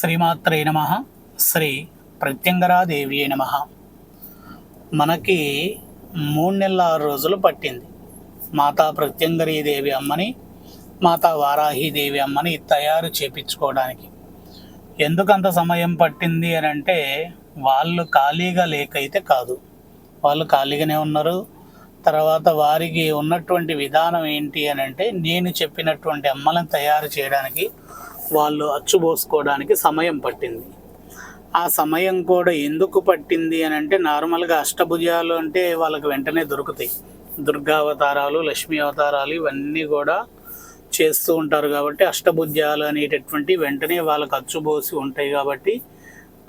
శ్రీమాత్రే నమ. శ్రీ ప్రత్యంగరాదేవి నమ. మనకి మూడు నెలల ఆరు రోజులు పట్టింది. మాతా ప్రత్యంగరీదేవి అమ్మని మాతా వారాహీదేవి అమ్మని తయారు చేపించుకోవడానికి. ఎందుకంత సమయం పట్టింది అని అంటే వాళ్ళు ఖాళీగా లేకైతే కాదు. వాళ్ళు ఖాళీగానే ఉన్నారు. తర్వాత వారికి ఉన్నటువంటి విధానం ఏంటి అని అంటే నేను చెప్పినటువంటి అమ్మలను తయారు చేయడానికి వాళ్ళు అచ్చుబోసుకోవడానికి సమయం పట్టింది. ఆ సమయం కూడా ఎందుకు పట్టింది అని అంటే నార్మల్గా అష్టభుజాలు అంటే వాళ్ళకి వెంటనే దొరుకుతాయి. దుర్గా అవతారాలు లక్ష్మీ అవతారాలు ఇవన్నీ కూడా చేస్తూ ఉంటారు కాబట్టి అష్టభుజాలు అనేటటువంటి వెంటనే వాళ్ళకి అచ్చుబోసి ఉంటాయి కాబట్టి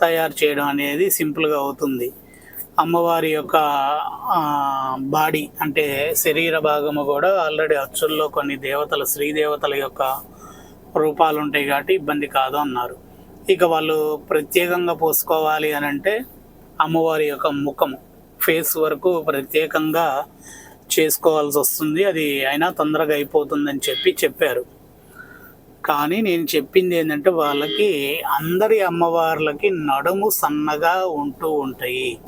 తయారు చేయడం అనేది సింపుల్గా అవుతుంది. అమ్మవారి యొక్క బాడీ అంటే శరీర భాగము కూడా ఆల్రెడీ అచ్చుల్లో కొన్ని దేవతల శ్రీదేవతల దేవతల యొక్క రూపాలు ఉంటాయి కాబట్టి ఇబ్బంది కాదు అన్నారు. ఇక వాళ్ళు ప్రత్యేకంగా పోసుకోవాలి అని అంటే అమ్మవారి యొక్క ముఖం ఫేస్ వరకు ప్రత్యేకంగా చేసుకోవాల్సి వస్తుంది. అది అయినా తొందరగా అయిపోతుందని చెప్పి చెప్పారు. కానీ నేను చెప్పింది ఏంటంటే వాళ్ళకి అందరి అమ్మవార్లకి నడుము సన్నగా ఉంటూ ఉంటాయి.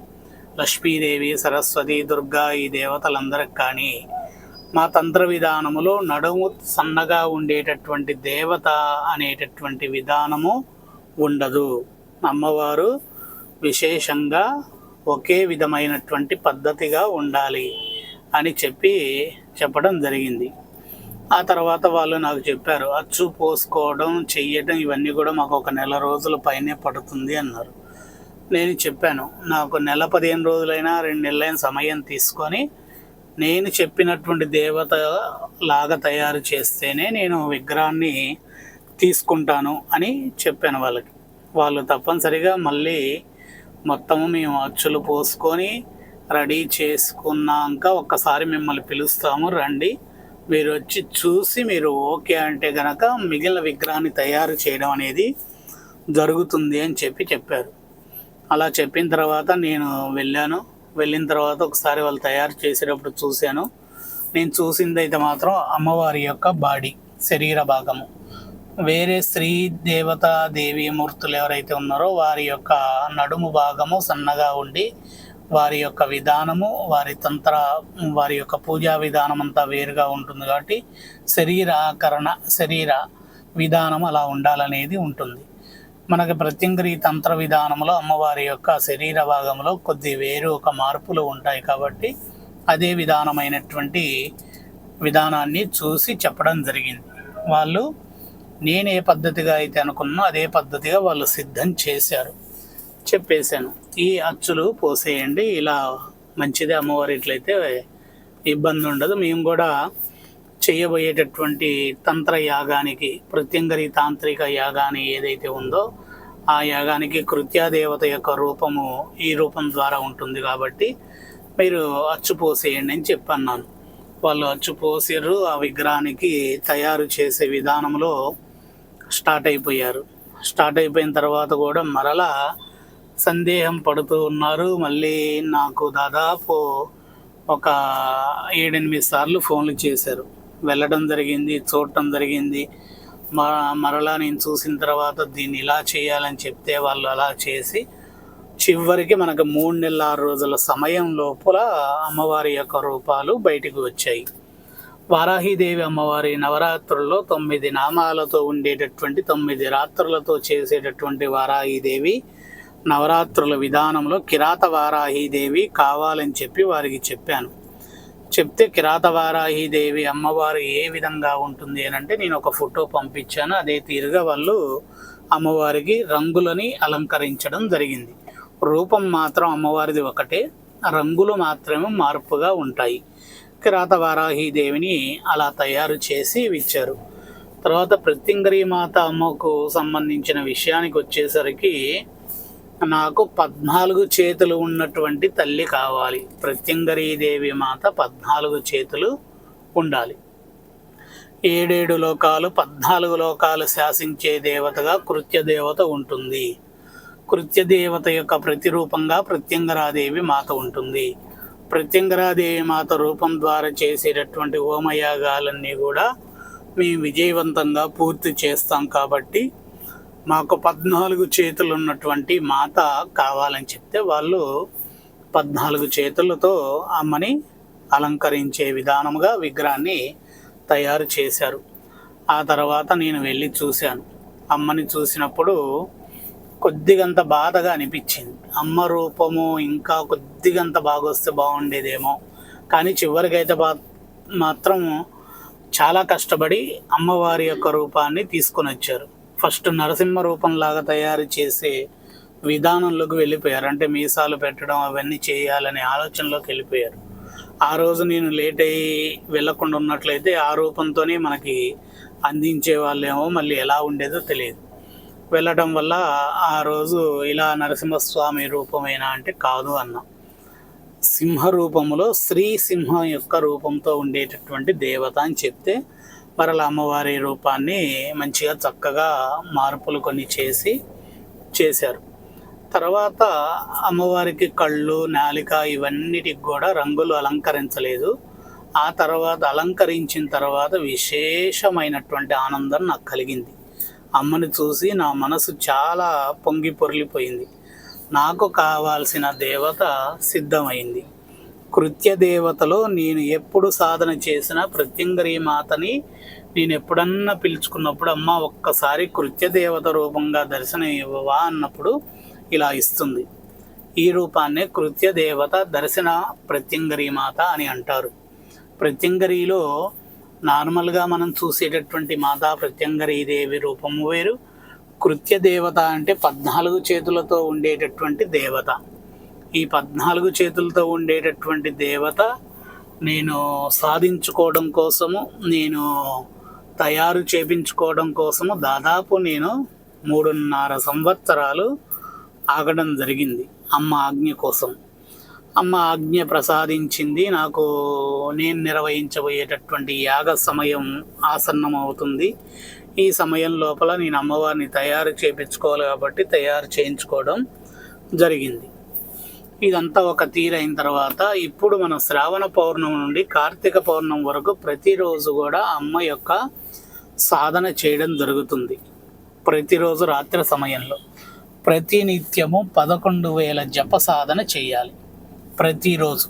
లక్ష్మీదేవి సరస్వతి దుర్గా ఈ దేవతలందరికి కానీ మా తంత్ర విధానములో నడుము సన్నగా ఉండేటటువంటి దేవత అనేటటువంటి విధానము ఉండదు. అమ్మవారు విశేషంగా ఒకే విధమైనటువంటి పద్ధతిగా ఉండాలి అని చెప్పి చెప్పడం జరిగింది. ఆ తర్వాత వాళ్ళు నాకు చెప్పారు అచ్చు పోసుకోవడం చెయ్యడం ఇవన్నీ కూడా మాకు ఒక నెల రోజుల పైనే పడుతుంది అన్నారు. నేను చెప్పాను నాకు నెల పదిహేను రోజులైనా రెండు నెలలైన సమయం తీసుకొని నేను చెప్పినటువంటి దేవత లాగా తయారు చేస్తేనే నేను విగ్రహాన్ని తీసుకుంటాను అని చెప్పాను వాళ్ళకి. వాళ్ళు తప్పనిసరిగా మళ్ళీ మొత్తము మేము అచ్చులు పోసుకొని రెడీ చేసుకున్నాక ఒక్కసారి మిమ్మల్ని పిలుస్తాము రండి. మీరు వచ్చి చూసి మీరు ఓకే అంటే కనుక మిగిలిన విగ్రహాన్ని తయారు చేయడం అనేది జరుగుతుంది అని చెప్పి చెప్పారు. అలా చెప్పిన తర్వాత నేను వెళ్ళాను. వెళ్ళిన తర్వాత ఒకసారి వాళ్ళు తయారు చేసేటప్పుడు చూశాను. నేను చూసింది అయితే మాత్రం అమ్మవారి యొక్క బాడీ శరీర భాగము. వేరే స్త్రీ దేవత దేవి మూర్తులు ఎవరైతే ఉన్నారో వారి యొక్క నడుము భాగము సన్నగా ఉండి వారి యొక్క విధానము వారి తంత్ర వారి యొక్క పూజా విధానం అంతా వేరుగా ఉంటుంది కాబట్టి శరీరాకరణ శరీర విధానం అలా ఉండాలనేది ఉంటుంది. మనకి ప్రత్యంగరి తంత్ర విధానంలో అమ్మవారి యొక్క శరీర భాగంలో కొద్ది వేరు ఒక మార్పులు ఉంటాయి కాబట్టి అదే విధానమైనటువంటి విధానాన్ని చూసి చెప్పడం జరిగింది. వాళ్ళు నేను ఏ పద్ధతిగా అయితే అనుకున్నా అదే పద్ధతిగా వాళ్ళు సిద్ధం చేశారు. చెప్పేశాను. ఈ అచ్చులు పోసేయండి. ఇలా మంచిదే అమ్మవారి ఇట్లయితే ఇబ్బంది ఉండదు మేము కూడా చేయబోయేటటువంటి తంత్ర యాగానికి ప్రత్యంగరి తాంత్రిక యాగాన్ని ఏదైతే ఉందో ఆ యాగానికి కృత్యాదేవత యొక్క రూపము ఈ రూపం ద్వారా ఉంటుంది కాబట్టి మీరు అచ్చుపోసేయండి అని చెప్పన్నాను. వాళ్ళు అచ్చుపోసారు ఆ విగ్రహానికి తయారు చేసే విధానంలో స్టార్ట్ అయిపోయారు. స్టార్ట్ అయిపోయిన తర్వాత కూడా మరలా సందేహం పడుతూ ఉన్నారు. మళ్ళీ నాకు దాదాపు ఒక ఏడెనిమిది సార్లు ఫోన్లు చేశారు. వెళ్ళడం జరిగింది చూడటం జరిగింది. మరలా నేను చూసిన తర్వాత దీన్ని ఇలా చేయాలని చెప్తే వాళ్ళు అలా చేసి చివరికి మనకు మూడు నెలల ఆరు రోజుల సమయం లోపల అమ్మవారి యొక్క రూపాలు బయటికి వచ్చాయి. వారాహిదేవి అమ్మవారి నవరాత్రుల్లో తొమ్మిది నామాలతో ఉండేటటువంటి తొమ్మిది రాత్రులతో చేసేటటువంటి వారాహిదేవి నవరాత్రుల విధానంలో కిరాత వారాహిదేవి కావాలని చెప్పి వారికి చెప్పాను. చెప్తే కిరాత వారాహిదేవి అమ్మవారు ఏ విధంగా ఉంటుంది అని అంటే నేను ఒక ఫోటో పంపించాను. అదే తీరుగా వాళ్ళు అమ్మవారికి రంగులని అలంకరించడం జరిగింది. రూపం మాత్రం అమ్మవారిది ఒకటే రంగులు మాత్రమే మార్పుగా ఉంటాయి. కిరాత వారాహిదేవిని అలా తయారు చేసి ఇచ్చారు. తర్వాత ప్రత్యంగరీ మాత అమ్మకు సంబంధించిన విషయానికి వచ్చేసరికి నాకు పద్నాలుగు చేతులు ఉన్నటువంటి తల్లి కావాలి. ప్రత్యంగరీదేవి మాత పద్నాలుగు చేతులు ఉండాలి. ఏడేడు లోకాలు పద్నాలుగు లోకాలు శాసించే దేవతగా కృత్య దేవత ఉంటుంది. కృత్యదేవత యొక్క ప్రతిరూపంగా ప్రత్యంగరాదేవి మాత ఉంటుంది. ప్రత్యంగరాదేవి మాత రూపం ద్వారా చేసేటటువంటి హోమయాగాలన్నీ కూడా మేము విజయవంతంగా పూర్తి చేస్తాం కాబట్టి మాకు పద్నాలుగు చేతులు ఉన్నటువంటి మాత కావాలని చెప్తే వాళ్ళు పద్నాలుగు చేతులతో అమ్మని అలంకరించే విధానముగా విగ్రహాన్ని తయారు చేశారు. ఆ తర్వాత నేను వెళ్ళి చూశాను. అమ్మని చూసినప్పుడు కొద్దిగంత బాధగా అనిపించింది. అమ్మ రూపము ఇంకా కొద్దిగంత బాగొస్తే బాగుండేదేమో. కానీ చివరికైతే బా మాత్రం చాలా కష్టపడి అమ్మవారి యొక్క రూపాన్ని తీసుకొని వచ్చారు ఫస్ట్ నరసింహ రూపంలాగా తయారు చేసే విధానంలోకి వెళ్ళిపోయారు. అంటే మీసాలు పెట్టడం అవన్నీ చేయాలనే ఆలోచనలోకి వెళ్ళిపోయారు. ఆ రోజు నేను లేట్ అయ్యి వెళ్ళకుండా ఉన్నట్లయితే ఆ రూపంతోనే మనకి అందించే వాళ్ళేమో మళ్ళీ ఎలా ఉండేదో తెలియదు. వెళ్ళడం వల్ల ఆ రోజు ఇలా నరసింహస్వామి రూపమేనా అంటే కాదు అన్న. సింహ రూపంలో శ్రీ సింహం యొక్క రూపంతో ఉండేటటువంటి దేవత అని చెప్తే మరల అమ్మవారి రూపాన్ని మంచిగా చక్కగా మార్పులు కొన్ని చేసి చేశారు. తర్వాత అమ్మవారికి కళ్ళు నాలిక ఇవన్నిటికి కూడా రంగులు అలంకరించలేదు. ఆ తర్వాత అలంకరించిన తర్వాత విశేషమైనటువంటి ఆనందం నాకు కలిగింది. అమ్మని చూసి నా మనసు చాలా పొంగి పొర్లిపోయింది. నాకు కావాల్సిన దేవత సిద్ధమైంది. కృత్య దేవతలో నేను ఎప్పుడు సాధన చేసినా ప్రత్యంగరీ మాతని నేను ఎప్పుడన్నా పిలుచుకున్నప్పుడు అమ్మ ఒక్కసారి కృత్య దేవత రూపంగా దర్శనం ఇవ్వవా? అన్నప్పుడు ఇలా ఇస్తుంది. ఈ రూపాన్నే కృత్య దేవత దర్శన ప్రత్యంగరీ మాత అని అంటారు. ప్రత్యంగరీలో నార్మల్గా మనం చూసేటటువంటి మాతా ప్రత్యంగరీ దేవి రూపము వేరు. కృత్య దేవత అంటే పద్నాలుగు చేతులతో ఉండేటటువంటి దేవత. ఈ పద్నాలుగు చేతులతో ఉండేటటువంటి దేవత నేను సాధించుకోవడం కోసము నేను తయారు చేపించుకోవడం కోసము దాదాపు నేను మూడున్నర సంవత్సరాలు ఆగడం జరిగింది అమ్మ ఆజ్ఞ కోసం. అమ్మ ఆజ్ఞ ప్రసాదించింది. నాకు నేను నిర్వహించబోయేటటువంటి యాగ సమయం ఆసన్నం అవుతుంది ఈ సమయం లోపల నేను అమ్మవారిని తయారు చేయించుకోవాలి కాబట్టి తయారు చేయించుకోవడం జరిగింది. ఇదంతా ఒక తీరైన తర్వాత ఇప్పుడు మనం శ్రావణ పౌర్ణమి నుండి కార్తీక పౌర్ణమి వరకు ప్రతిరోజు కూడా అమ్మ యొక్క సాధన చేయడం జరుగుతుంది. ప్రతిరోజు రాత్రి సమయంలో ప్రతినిత్యము పదకొండు వేల జప సాధన చేయాలి. ప్రతిరోజు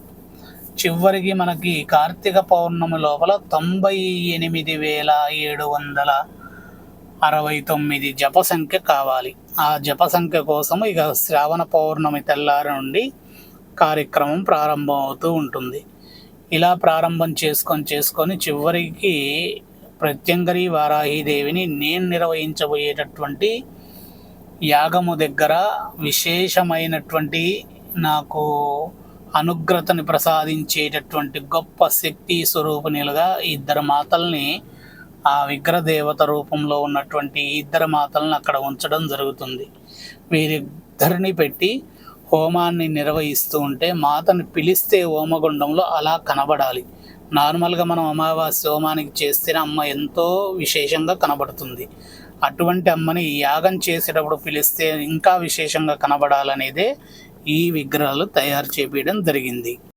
చివరికి మనకి కార్తీక పౌర్ణమి లోపల తొంభై ఎనిమిది వేల ఏడు వందల అరవై తొమ్మిది జప సంఖ్య కావాలి. ఆ జప సంఖ్య కోసం ఇక శ్రావణ పౌర్ణమి తెల్లారి నుండి కార్యక్రమం ప్రారంభం అవుతూ ఉంటుంది. ఇలా ప్రారంభం చేసుకొని చేసుకొని చివరికి ప్రత్యంగరి వారాహిదేవిని నేను నిర్వహించబోయేటటువంటి యాగము దగ్గర విశేషమైనటువంటి నాకు అనుగ్రతని ప్రసాదించేటటువంటి గొప్ప శక్తి స్వరూపిణులుగా ఇద్దరు మాతల్ని ఆ విగ్రహదేవత రూపంలో ఉన్నటువంటి ఇద్దరు మాతలను అక్కడ ఉంచడం జరుగుతుంది. వీరిద్దరిని పెట్టి హోమాన్ని నిర్వహిస్తూ ఉంటే మాతను పిలిస్తే హోమగుండంలో అలా కనబడాలి. నార్మల్గా మనం అమావాస్య హోమానికి చేస్తేనే అమ్మ ఎంతో విశేషంగా కనబడుతుంది. అటువంటి అమ్మని యాగం చేసేటప్పుడు పిలిస్తే ఇంకా విశేషంగా కనబడాలనేదే ఈ విగ్రహాలు తయారు చేపించడం జరిగింది.